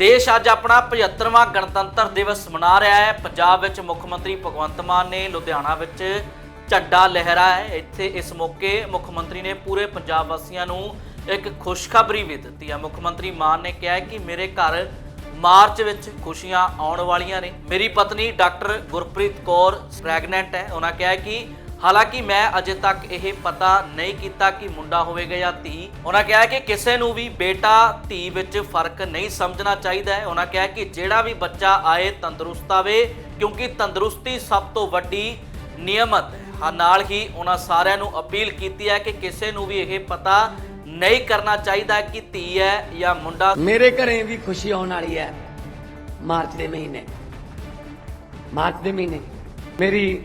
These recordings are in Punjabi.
ਦੇਸ਼ ਅੱਜ ਆਪਣਾ 75ਵਾਂ ਗਣਤੰਤਰ ਦਿਵਸ ਮਨਾ ਰਿਹਾ ਹੈ। ਪੰਜਾਬ ਵਿੱਚ ਮੁੱਖ ਮੰਤਰੀ ਭਗਵੰਤ ਮਾਨ ਨੇ ਲੁਧਿਆਣਾ ਵਿੱਚ ਝੰਡਾ ਲਹਿਰਾ ਹੈ। ਇੱਥੇ ਇਸ ਮੌਕੇ ਮੁੱਖ ਮੰਤਰੀ ਨੇ ਪੂਰੇ ਪੰਜਾਬ ਵਾਸੀਆਂ ਨੂੰ ਇੱਕ ਖੁਸ਼ਖਬਰੀ ਵੀ ਦਿੱਤੀ ਹੈ। ਮੁੱਖ ਮੰਤਰੀ ਮਾਨ ਨੇ ਕਿਹਾ ਕਿ ਮੇਰੇ ਘਰ ਮਾਰਚ ਵਿੱਚ ਖੁਸ਼ੀਆਂ ਆਉਣ ਵਾਲੀਆਂ ਨੇ। ਮੇਰੀ ਪਤਨੀ ਡਾਕਟਰ ਗੁਰਪ੍ਰੀਤ ਕੌਰ ਪ੍ਰੈਗਨੈਂਟ ਹੈ। ਉਹਨਾਂ ਕਿਹਾ ਕਿ ਹਾਲਾਂਕਿ ਮੈਂ ਅਜੇ ਤੱਕ ਇਹ ਪਤਾ ਨਹੀਂ ਕੀਤਾ ਕਿ ਮੁੰਡਾ ਹੋਵੇਗਾ ਜਾਂ ਧੀ। ਉਹਨਾਂ ਕਿਹਾ ਕਿ ਕਿਸੇ ਨੂੰ ਵੀ ਬੇਟਾ, ਧੀ ਵਿੱਚ ਫ਼ਰਕ ਨਹੀਂ ਸਮਝਣਾ ਚਾਹੀਦਾ ਹੈ। ਉਹਨਾਂ ਕਿਹਾ ਕਿ ਜਿਹੜਾ ਵੀ ਬੱਚਾ ਆਏ ਤੰਦਰੁਸਤ ਆਵੇ, ਕਿਉਂਕਿ ਤੰਦਰੁਸਤੀ ਸਭ ਤੋਂ ਵੱਡੀ ਨਿਯਮਤ ਹੈ। ਨਾਲ ਹੀ ਉਹਨਾਂ ਸਾਰਿਆਂ ਨੂੰ ਅਪੀਲ ਕੀਤੀ ਹੈ ਕਿ ਕਿਸੇ ਨੂੰ ਵੀ ਇਹ ਪਤਾ ਨਹੀਂ ਕਰਨਾ ਚਾਹੀਦਾ ਕਿ ਧੀ ਹੈ ਜਾਂ ਮੁੰਡਾ। ਮੇਰੇ ਘਰੇ ਵੀ ਖੁਸ਼ੀ ਆਉਣ ਵਾਲੀ ਹੈ ਮਾਰਚ ਦੇ ਮਹੀਨੇ। ਮਾਰਚ ਦੇ ਮਹੀਨੇ। ਮੇਰੀ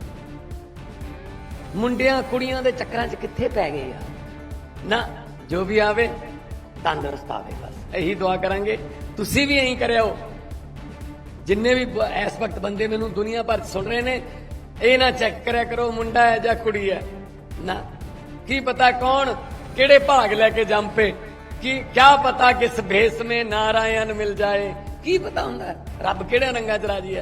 ਮੁੰਡਿਆਂ ਕੁੜੀਆਂ ਦੇ ਚੱਕਰਾਂ 'ਚ ਕਿੱਥੇ ਪੈ ਗਏ ਆ? ਨਾ, ਜੋ ਵੀ ਆਵੇ, ਤੰਦਰੁਸਤ ਆਵੇ ਬਸ। ਇਹੀ ਦੁਆ ਕਰਾਂਗੇ। ਤੁਸੀਂ ਵੀ ਇਹੀ ਕਰਿਓ। ਜਿੰਨੇ ਵੀ ਇਸ ਵਕਤ ਬੰਦੇ ਮੈਨੂੰ ਦੁਨੀਆ ਭਰ 'ਚ ਸੁਣ ਰਹੇ ਨੇ, ਇਹ ਨਾ ਚੈੱਕ ਕਰਿਆ ਕਰੋ, ਮੁੰਡਾ ਹੈ ਜਾਂ ਕੁੜੀ ਹੈ। ਨਾ, ਕੀ ਪਤਾ ਕੌਣ ਕਿਹੜੇ ਭਾਗ ਲੈ ਕੇ ਜੰਪੇ ਕੀ, ਕਿਆ ਪਤਾ ਕਿਸ ਭੇਸ ਮੇ ਨਾਰਾਇਣ ਮਿਲ ਜਾਏ? ਕੀ ਪਤਾ ਹੁੰਦਾ? ਰੱਬ ਕਿਹੜੇ ਰੰਗਾਂ 'ਚ ਰਾਜੀ ਹੈ?